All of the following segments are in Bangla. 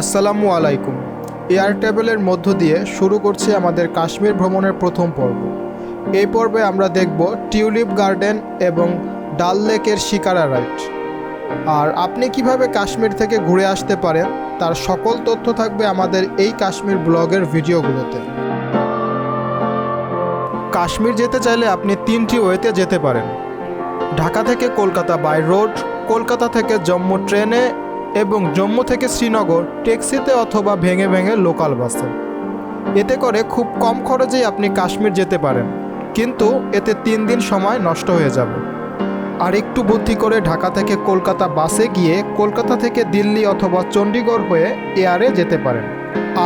আসসালামু আলাইকুম। এয়ার টেবিলের মধ্য দিয়ে শুরু করছি আমাদের কাশ্মীর ভ্রমণের প্রথম পর্ব। এই পর্বে আমরা দেখব টিউলিপ গার্ডেন এবং ডাল লেকের শিকারা রাইড। আর আপনি কীভাবে কাশ্মীর থেকে ঘুরে আসতে পারেন, তার সকল তথ্য থাকবে আমাদের এই কাশ্মীর ব্লগের ভিডিওগুলোতে। কাশ্মীর যেতে চাইলে আপনি তিনটি ওয়েতে যেতে পারেন। ঢাকা থেকে কলকাতা বাই রোড, কলকাতা থেকে জম্মু ট্রেনে এবং জম্মু থেকে শ্রীনগর, ট্যাক্সিতে অথবা ভেঙে ভেঙে লোকাল বাসে। এতে করে খুব কম খরচেই আপনি কাশ্মীর যেতে পারেন, কিন্তু এতে তিন দিন সময় নষ্ট হয়ে যাবে। আর একটু বুদ্ধি করে ঢাকা থেকে কলকাতা বাসে গিয়ে কলকাতা থেকে দিল্লি অথবা চণ্ডীগড় হয়ে এয়ারে যেতে পারেন।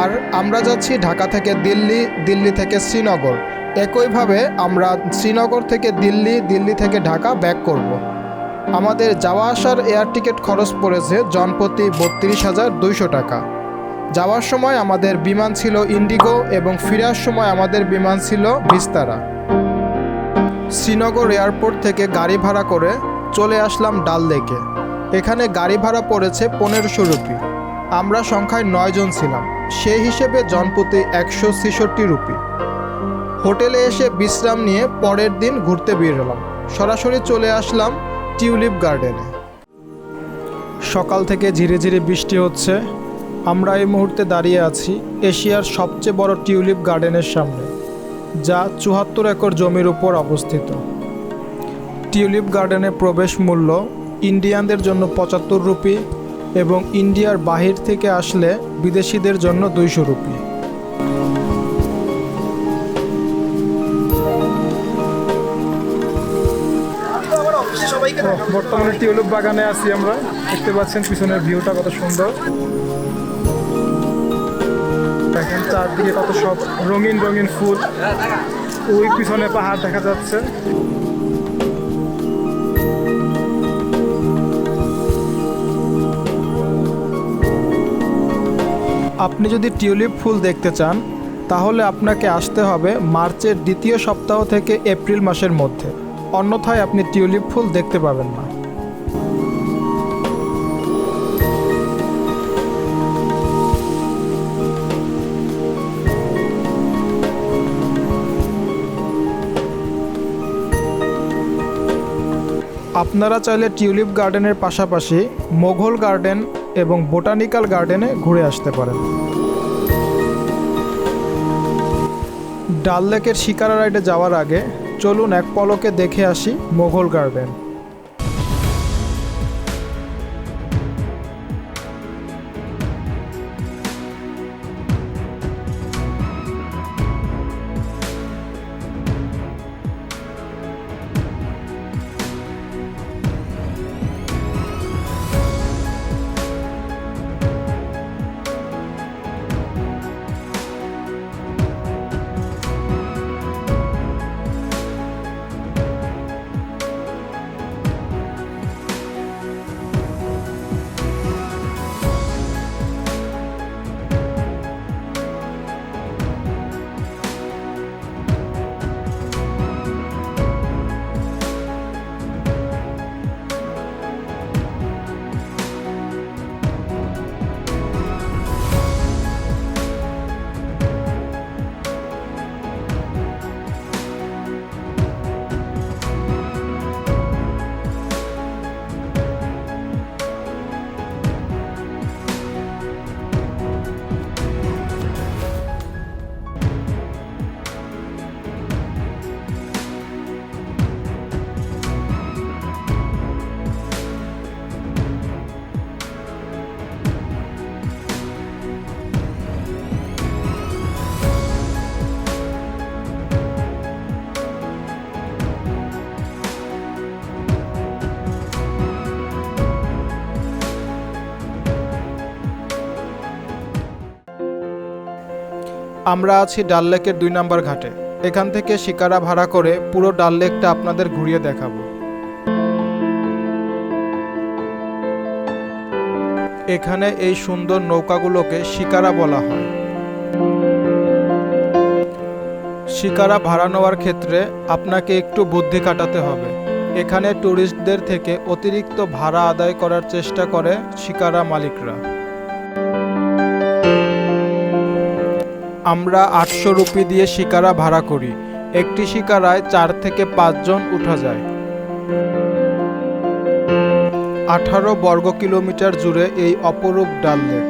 আর আমরা যাচ্ছি ঢাকা থেকে দিল্লি দিল্লি থেকে শ্রীনগর। একইভাবে আমরা শ্রীনগর থেকে দিল্লি দিল্লি থেকে ঢাকা ব্যাক করব। আমাদের যাওয়া আসার এয়ার টিকিট খরচ পড়েছে জনপ্রতি বত্রিশ হাজার দুইশো টাকা। যাওয়ার সময় আমাদের বিমান ছিল ইন্ডিগো এবং ফেরার সময় আমাদের বিমান ছিল বিস্তারা শ্রীনগর এয়ারপোর্ট থেকে গাড়ি ভাড়া করে চলে আসলাম ডাল লেকে। এখানে গাড়ি ভাড়া পড়েছে পনেরোশো রুপি। আমরা সংখ্যায় নয়জন ছিলাম। সেই হিসেবে জনপ্রতি একশো ছেষট্টি রুপি। হোটেলে এসে বিশ্রাম নিয়ে পরের দিন ঘুরতে বেরোলাম সরাসরি চলে আসলাম টিউলিপ গার্ডেনে। সকাল থেকে ধীরে ধীরে বৃষ্টি হচ্ছে। আমরা এই মুহূর্তে দাঁড়িয়ে আছি এশিয়ার সবচেয়ে বড় টিউলিপ গার্ডেনের সামনে, যা চুয়াত্তর একর জমির উপর অবস্থিত। টিউলিপ গার্ডেনের প্রবেশ মূল্য ইন্ডিয়ানদের জন্য পঁচাত্তর রুপি এবং ইন্ডিয়ার বাহির থেকে আসলে বিদেশিদের জন্য দুইশো রুপি। বর্তমানে টিউলিপ বাগানে আছি আমরা। দেখতে পাচ্ছেন পিছনের ভিউটা কত সুন্দর। দেখেন চারদিকে কত সব রঙিন রঙিন ফুল। ওই পিছনে পাহাড় দেখা যাচ্ছে। আপনি যদি টিউলিপ ফুল দেখতে চান, তাহলে আপনাকে আসতে হবে মার্চের দ্বিতীয় সপ্তাহ থেকে এপ্রিল মাসের মধ্যে। অন্যথায় আপনি টিউলিপ ফুল দেখতে পাবেন না। আপনারা চাইলে টিউলিপ গার্ডেনের পাশাপাশি মোঘল গার্ডেন এবং বোটানিক্যাল গার্ডেনে ঘুরে আসতে পারেন। ডাল লেকের শিকারা রাইডে যাওয়ার আগে চলুন এক পলকে দেখে আসি মোঘল গার্ডেন। আমরা আছি ডাল লেকের দুই নম্বর ঘাটে। এখান থেকে শিকারা ভাড়া করে পুরো ডাল লেকটা আপনাদের ঘুরিয়ে দেখাবো। এখানে এই সুন্দর নৌকাগুলোকে শিকারা বলা হয়। শিকারা ভাড়া নেওয়ার ক্ষেত্রে আপনাকে একটু বুদ্ধি কাটাতে হবে। এখানে ট্যুরিস্টদের থেকে অতিরিক্ত ভাড়া আদায় করার চেষ্টা করে শিকারা মালিকরা। আমরা আটশো রুপি দিয়ে শিকারা ভাড়া করি। একটি শিকারায় চার থেকে পাঁচজন উঠা যায়। আঠারো বর্গ কিলোমিটার জুড়ে এই অপরূপ ডাল লেক।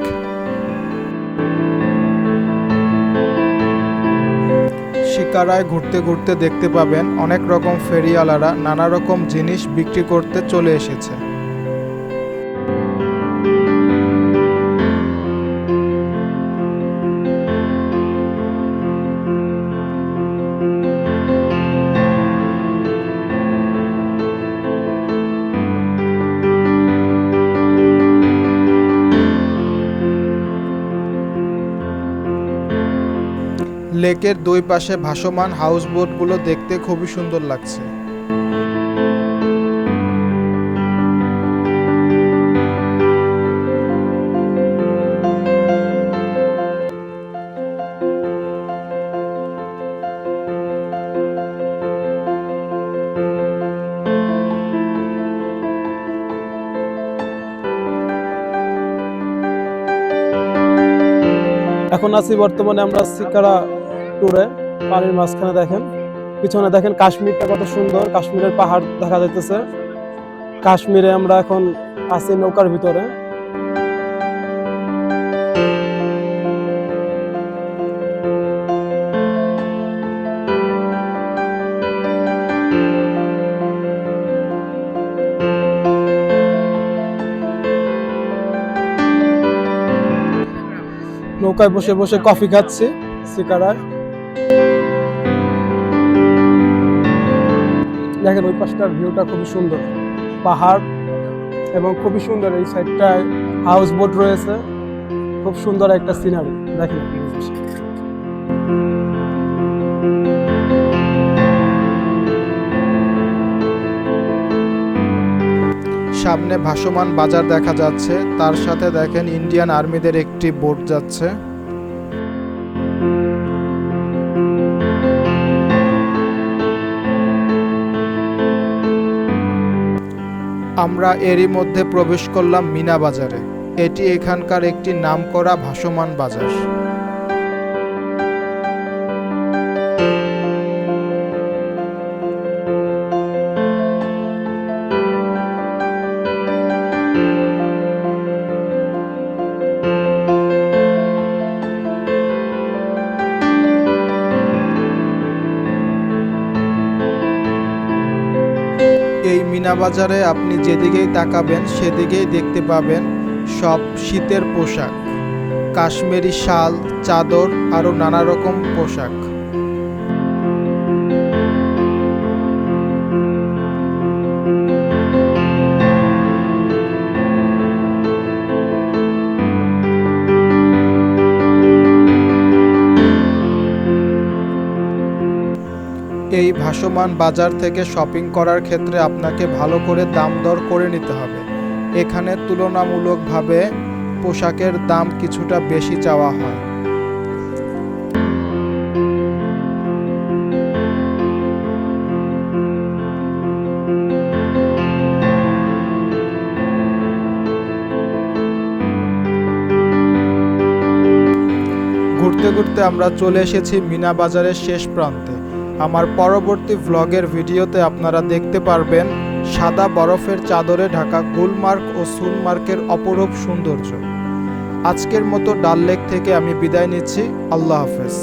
শিকারায় ঘুরতে ঘুরতে দেখতে পাবেন অনেক রকম ফেরিওয়ালারা নানা রকম জিনিস বিক্রি করতে চলে এসেছে। লেকের দুই পাশে ভাসমান হাউস হাউসবোটগুলো দেখতে খুবই সুন্দর লাগছে। এখন আছি বর্তমানে আমরা সিকারা ট্যুরে, পানির মাঝখানে দেখেন। পিছনে দেখেন কাশ্মীরটা কত সুন্দর, কাশ্মীরের পাহাড় দেখা যাইতেছে। কাশ্মীরে আমরা এখন আছি নৌকার ভিতরে। নৌকায় বসে বসে কফি খাচ্ছি সিকারায় দেখেন, ওই পাশটার ভিউটা খুবই সুন্দর। পাহাড় এবং খুবই সুন্দর এই সাইডটায় হাউস বোট রয়েছে। খুব সুন্দর একটা সিনারি দেখেন। সামনে ভাসমান বাজার দেখা যাচ্ছে। তার সাথে দেখেন ইন্ডিয়ান আর্মিদের একটি বোট যাচ্ছে। আমরা এরই মধ্যে প্রবেশ করলাম মিনা বাজারে। এটি এখানকার একটি নামকরা ভাসমান বাজার। মিনা বাজারে আপনি যেদিকেই তাকাবেন, সেদিকেই দেখতে পাবেন সব শীতের পোশাক। কাশ্মীরি শাল, চাদর, আরও নানা রকম পোশাক। এই ভাসমান বাজার থেকে শপিং করার ক্ষেত্রে আপনাকে ভালো করে দাম দর করে নিতে হবে। এখানে তুলনামূলকভাবে পোশাকের দাম কিছুটা বেশি চাওয়া হয়। ঘুরতে ঘুরতে আমরা চলে এসেছি মিনা বাজারের শেষ প্রান্তে। আমার পরবর্তী ব্লগের ভিডিওতে আপনারা দেখতে পারবেন সাদা বরফের চাদরে ঢাকা গুলমার্ক ও সুনমার্কের অপরূপ সৌন্দর্য। আজকের মতো ডাল লেক থেকে আমি বিদায় নিচ্ছি। আল্লাহ হাফেজ।